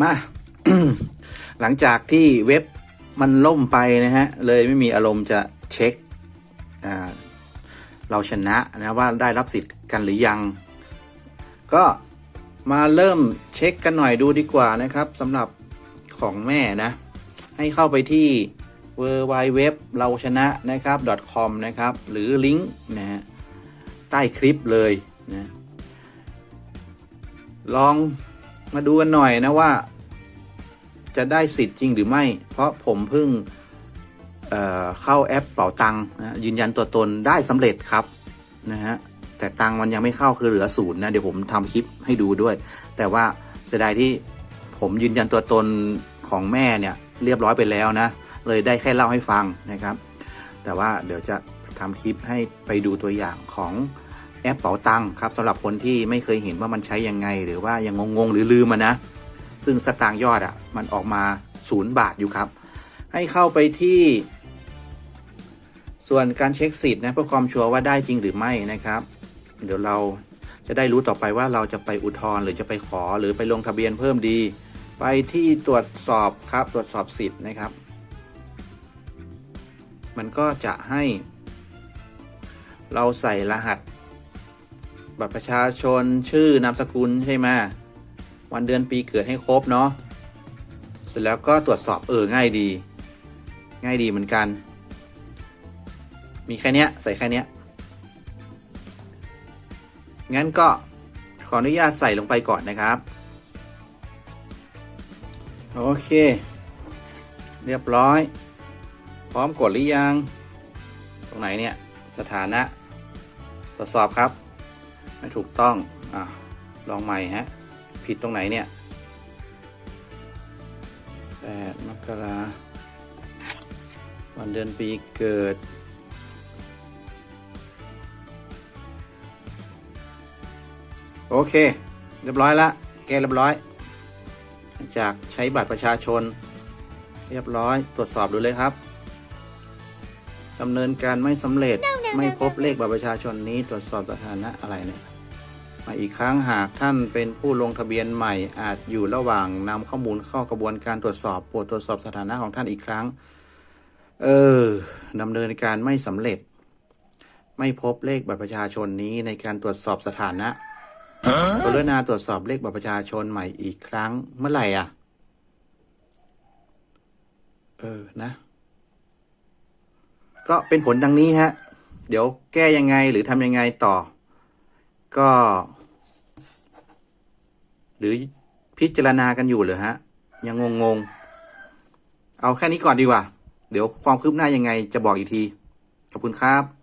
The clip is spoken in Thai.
มา หลังจากที่เว็บมันล่มไปนะฮะ เลยไม่มีอารมณ์จะเช็คเราชนะนะว่าได้รับสิทธิ์กันหรือยัง ก็มาเริ่มเช็คกันหน่อยดูดีกว่านะครับสำหรับของแม่นะ ให้เข้าไปที่ w w w เราชนะนะครับ .com นะครับ หรือลิงก์นะฮะใต้คลิปเลยนะลอง มาดูกันหน่อยนะว่า จะได้สิทธิ์จริงหรือไม่ เพราะผมเพิ่งเเข้าแอปเป๋าตังค์นะยืนยันตัวตนได้สำเร็จครับนะฮะแต่ตังค์มันยังไม่เข้าคือเหลือศูนย์นะเดี๋ยวผมทำคลิปให้ดูด้วย แต่ว่าเสียดายที่ผมยืนยันตัวตนของแม่เนี่ยเรียบร้อยไปแล้วนะ เลยได้แค่เล่าให้ฟังนะครับ แต่ว่าเดี๋ยวจะทำคลิปให้ไปดูตัวอย่างของ แอปเป๋าตังค์ครับสำหรับคนที่ไม่เคยเห็นว่ามันใช้ยังไง หรือว่ายังงงๆหรือลืมมันนะ ซึ่งสตางค์ยอดอะ่ะมันออกมาศูนย์บาทอยู่ครับ ให้เข้าไปที่ ส่วนการเช็คสิทธิ์นะเพื่อความชัวร์ว่าได้จริงหรือไม่นะครับ เดี๋ยวเราจะได้รู้ต่อไปว่าเราจะไปอุทธรณ์หรือจะไปขอหรือไปลงทะเบียนเพิ่มดี ไปที่ตรวจสอบครับ ตรวจสอบสิทธิ์นะครับ มันก็จะให้ เราใส่รหัส บัตรประชาชนชื่อนามสกุลใช่ไหมวันเดือนปีเกิดให้ครบเนาะเสร็จแล้วก็ตรวจสอบเออง่ายดี ง่ายดีเหมือนกัน มีแค่เนี้ยใส่แค่เนี้ยงั้นก็ขออนุญาตใส่ลงไปก่อนนะครับ โอเค เรียบร้อย พร้อมกดหรือยัง ตรงไหนเนี่ย สถานะ ตรวจสอบครับ ไม่ถูกต้อง อะ ลองใหม่ฮะ ผิดตรงไหนเนี่ยแปดมกราวันเดือนปีเกิด โอเค เรียบร้อยละแก้เรียบร้อย จากใช้บัตรประชาชน เรียบร้อย ตรวจสอบดูเลยครับ ดำเนินการไม่สำเร็จไม่พบเลขบัตรประชาชนนี้ตรวจสอบสถานะอะไรเนี่ยมาอีกครั้งหากท่านเป็นผู้ลงทะเบียนใหม่อาจอยู่ระหว่างนำข้อมูลเข้ากระบวนการตรวจสอบโปรดตรวจสอบสถานะของท่านอีกครั้ง เออดำเนินการไม่สำเร็จ ไม่พบเลขบัตรประชาชนนี้ในการตรวจสอบสถานะกรุณาตรวจสอบเลขบัตรประชาชนใหม่อีกครั้งเมื่อไหร่อะ เออนะ ก็เป็นผลดังนี้ฮะ เดี๋ยวแก้ยังไงหรือทำยังไงต่อ ก็ หรือพิจารณากันอยู่เหรอฮะ ยังงงๆ เอาแค่นี้ก่อนดีกว่า เดี๋ยวความคืบหน้ายังไงจะบอกอีกที ขอบคุณครับ